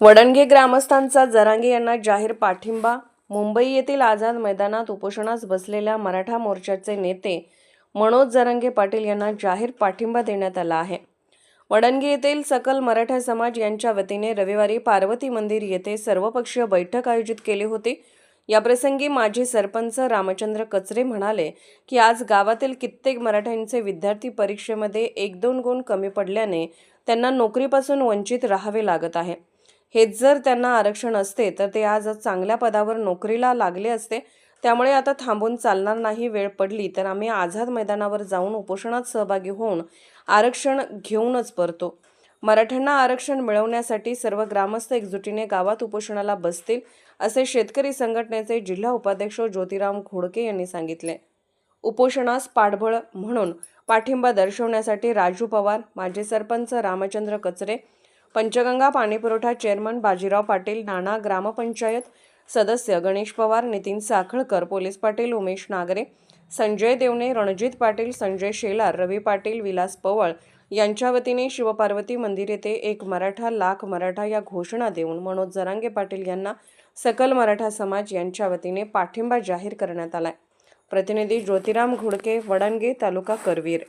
वडणगे ग्रामस्थांचा जरांगे यांना जाहीर पाठिंबा मुंबई येथील आझाद मैदानात उपोषणास बसलेल्या मराठा मोर्चाचे नेते मनोज जरांगे पाटील यांना जाहीर पाठिंबा देण्यात आला आहे. वडणगे येथील सकल मराठा समाज यांच्या वतीने रविवारी पार्वती मंदिर येथे सर्वपक्षीय बैठक आयोजित केली होती. याप्रसंगी माजी सरपंच रामचंद्र कचरे म्हणाले की आज गावातील कित्येक मराठ्यांचे विद्यार्थी परीक्षेमध्ये एक दोन गुण कमी पडल्याने त्यांना नोकरीपासून वंचित राहावे लागत आहे. हेच जर त्यांना आरक्षण असते तर ते आज चांगल्या पदावर नोकरीला लागले असते. त्यामुळे आता थांबून चालणार नाही वेळ पडली तर आम्ही आझाद मैदानावर जाऊन उपोषणात सहभागी होऊन आरक्षण घेऊनच परतो. मराठ्यांना आरक्षण मिळवण्यासाठी सर्व ग्रामस्थ एकजुटीने गावात उपोषणाला बसतील असे शेतकरी संघटनेचे जिल्हा उपाध्यक्ष ज्योतिराम घोडके यांनी सांगितले. उपोषणास पाठबळ म्हणून पाठिंबा दर्शवण्यासाठी राजू पवार माजी सरपंच रामचंद्र कचरे पंचगंगा पाणीपुरवठा चेअरमन बाजीराव पाटील नाना ग्रामपंचायत सदस्य गणेश पवार नितीन साखळकर पोलीस पाटील उमेश नागरे संजय देवणे रणजित पाटील संजय शेलार रवी पाटील विलास पवळ यांच्या वतीने शिवपार्वती मंदिर येथे एक मराठा लाख मराठा या घोषणा देऊन मनोज जरांगे पाटील यांना सकल मराठा समाज यांच्या वतीने पाठिंबा जाहीर करण्यात आलाय. प्रतिनिधी ज्योतिराम घोडके वडणगे तालुका करवीर.